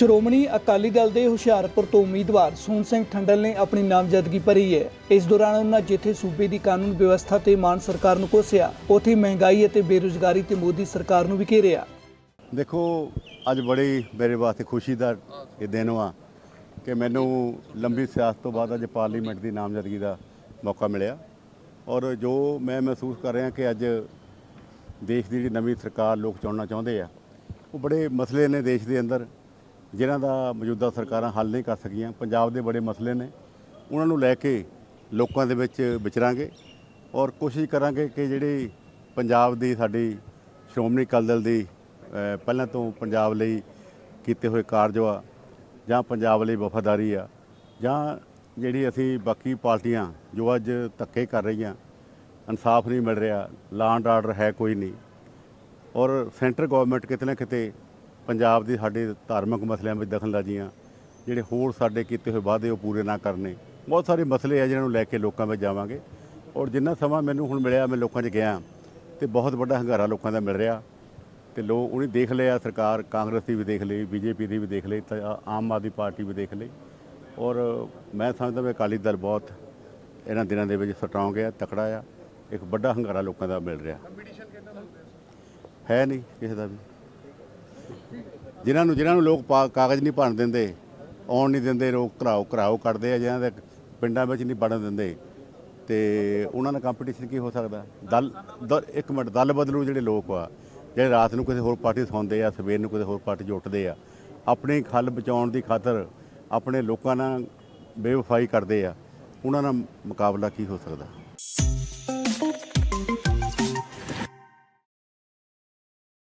ਸ਼੍ਰੋਮਣੀ ਅਕਾਲੀ ਦਲ ਦੇ ਹੁਸ਼ਿਆਰਪੁਰ ਤੋਂ ਉਮੀਦਵਾਰ ਸੋਹਣ ਸਿੰਘ ਠੰਡਲ ਨੇ ਆਪਣੀ ਨਾਮਜ਼ਦਗੀ ਭਰੀ ਹੈ। ਇਸ ਦੌਰਾਨ ਉਹਨਾਂ ਜਿੱਥੇ ਸੂਬੇ ਦੀ ਕਾਨੂੰਨ ਵਿਵਸਥਾ ਤੇ ਮਾਨ ਸਰਕਾਰ ਨੂੰ ਕੋਸਿਆ। ਉੱਥੇ ਮਹਿੰਗਾਈ ਅਤੇ ਬੇਰੁਜ਼ਗਾਰੀ ਤੇ ਮੋਦੀ ਸਰਕਾਰ ਨੂੰ ਵੀ ਘੇਰਿਆ। ਦੇਖੋ, ਅੱਜ ਬੜੀ ਮੇਰੇ ਵਾਸਤੇ ਖੁਸ਼ੀ ਦਾ ਇਹ ਦਿਨ ਵਾ ਕਿ ਮੈਨੂੰ ਲੰਬੀ ਸਿਆਸਤ ਤੋਂ ਬਾਅਦ ਅੱਜ ਪਾਰਲੀਮੈਂਟ ਦੀ ਨਾਮਜ਼ਦਗੀ ਦਾ ਮੌਕਾ ਮਿਲਿਆ। ਔਰ ਜੋ ਮੈਂ ਮਹਿਸੂਸ ਕਰ ਰਿਹਾ ਕਿ ਅੱਜ ਦੇਸ਼ ਦੀ ਜਿਹੜੀ ਨਵੀਂ ਸਰਕਾਰ ਲੋਕ ਚੁਣਨਾ ਚਾਹੁੰਦੇ ਆ, ਉਹ ਬੜੇ ਮਸਲੇ ਨੇ ਦੇਸ਼ ਦੇ ਅੰਦਰ। ਜਿਨ੍ਹਾਂ ਦਾ ਮੌਜੂਦਾ ਸਰਕਾਰਾਂ ਹੱਲ ਨਹੀਂ ਕਰ ਸਕੀਆਂ, ਪੰਜਾਬ ਦੇ ਬੜੇ ਮਸਲੇ ਨੇ। ਉਹਨਾਂ ਨੂੰ ਲੈ ਕੇ ਲੋਕਾਂ ਦੇ ਵਿੱਚ ਵਿਚਰਾਂਗੇ ਔਰ ਕੋਸ਼ਿਸ਼ ਕਰਾਂਗੇ ਕਿ ਜਿਹੜੀ ਪੰਜਾਬ ਦੀ ਸਾਡੀ ਸ਼੍ਰੋਮਣੀ ਅਕਾਲੀ ਦਲ ਦੀ ਪਹਿਲਾਂ ਤੋਂ ਪੰਜਾਬ ਲਈ ਕੀਤੇ ਹੋਏ ਕਾਰਜ ਆ, ਜਾਂ ਪੰਜਾਬ ਲਈ ਵਫਾਦਾਰੀ ਆ, ਜਾਂ ਜਿਹੜੀ ਅਸੀਂ ਬਾਕੀ ਪਾਰਟੀਆਂ ਜੋ ਅੱਜ ਧੱਕੇ ਕਰ ਰਹੀਆਂ, ਇਨਸਾਫ ਨਹੀਂ ਮਿਲ ਰਿਹਾ ਲਾਂਡ ਆਰਡਰ ਹੈ ਕੋਈ ਨਹੀਂ। ਔਰ ਸੈਂਟਰ ਗਵਰਨਮੈਂਟ ਕਿਤੇ ਨਾ ਕਿਤੇ ਪੰਜਾਬ ਦੀ ਸਾਡੇ ਧਾਰਮਿਕ ਮਸਲਿਆਂ ਵਿੱਚ ਦਖਲਅੰਦਾਜ਼ੀਆਂ ਜਿਹੜੇ ਹੋਰ ਸਾਡੇ ਕੀਤੇ ਹੋਏ ਵਾਅਦੇ ਉਹ ਪੂਰੇ ਨਾ ਕਰਨੇ। ਬਹੁਤ ਸਾਰੇ ਮਸਲੇ ਆ ਜਿਹਨਾਂ ਨੂੰ ਲੈ ਕੇ ਲੋਕਾਂ ਵਿੱਚ ਜਾਵਾਂਗੇ। ਔਰ ਜਿੰਨਾ ਸਮਾਂ ਮੈਨੂੰ ਹੁਣ ਮਿਲਿਆ ਮੈਂ ਲੋਕਾਂ 'ਚ ਗਿਆ ਤੇ ਬਹੁਤ ਵੱਡਾ ਹੰਗਾਰਾ ਲੋਕਾਂ ਦਾ ਮਿਲ ਰਿਹਾ। ਤੇ ਲੋਕ ਉਹਨੇ ਦੇਖ ਲਿਆ ਸਰਕਾਰ ਕਾਂਗਰਸ ਦੀ ਵੀ ਦੇਖ ਲਈ ਬੀਜੇਪੀ ਦੀ ਵੀ ਦੇਖ ਲਈ ਆਮ ਆਦਮੀ ਪਾਰਟੀ ਵੀ ਦੇਖ ਲਈ। ਔਰ ਮੈਂ ਸਮਝਦਾ ਵੀ ਅਕਾਲੀ ਦਲ ਬਹੁਤ ਇਹਨਾਂ ਦਿਨਾਂ ਦੇ ਵਿੱਚ ਸਟਰੋਂਗ ਹੈ ਤਕੜਾ ਆ। ਇੱਕ ਵੱਡਾ ਹੰਗਾਰਾ ਲੋਕਾਂ ਦਾ ਮਿਲ ਰਿਹਾ। ਹੈ ਨਹੀਂ ਕਿਸੇ ਦਾ ਵੀ। ਜਿਨ੍ਹਾਂ ਨੂੰ ਜਿਨ੍ਹਾਂ ਨੂੰ ਲੋਕ ਪਾ- ਕਾਗਜ਼ ਨਹੀਂ ਭਰਨ ਦਿੰਦੇ, ਆਉਣ ਨਹੀਂ ਦਿੰਦੇ ਲੋਕ ਘਰਾਓ ਘਰਾਓ ਕੱਢਦੇ ਆ ਜਿਹਨਾਂ ਦੇ ਪਿੰਡਾਂ ਵਿੱਚ ਨਹੀਂ ਵੜਨ ਦਿੰਦੇ। ਤੇ ਉਹਨਾਂ ਦਾ ਕੰਪੀਟੀਸ਼ਨ ਕੀ ਹੋ ਸਕਦਾ? ਦਲ ਦ- ਇੱਕ ਮਿੰਟ, ਦਲ ਬਦਲੂ ਜਿਹੜੇ ਲੋਕ ਆ, ਜਿਹੜੇ ਰਾਤ ਨੂੰ ਕਿਸੇ ਹੋਰ ਪਾਰਟੀ 'ਚ ਸੌਂਦੇ ਆ, ਸਵੇਰ ਨੂੰ ਕਿਸੇ ਹੋਰ ਪਾਰਟੀ 'ਚ ਉੱਠਦੇ ਆ, ਆਪਣੀ ਖੱਲ ਬਚਾਉਣ ਦੀ ਖਾਤਰ ਆਪਣੇ ਲੋਕਾਂ ਨਾਲ ਬੇਵਫਾਈ ਕਰਦੇ ਆ, ਉਹਨਾਂ ਨਾਲ ਮੁਕਾਬਲਾ ਕੀ ਹੋ ਸਕਦਾ?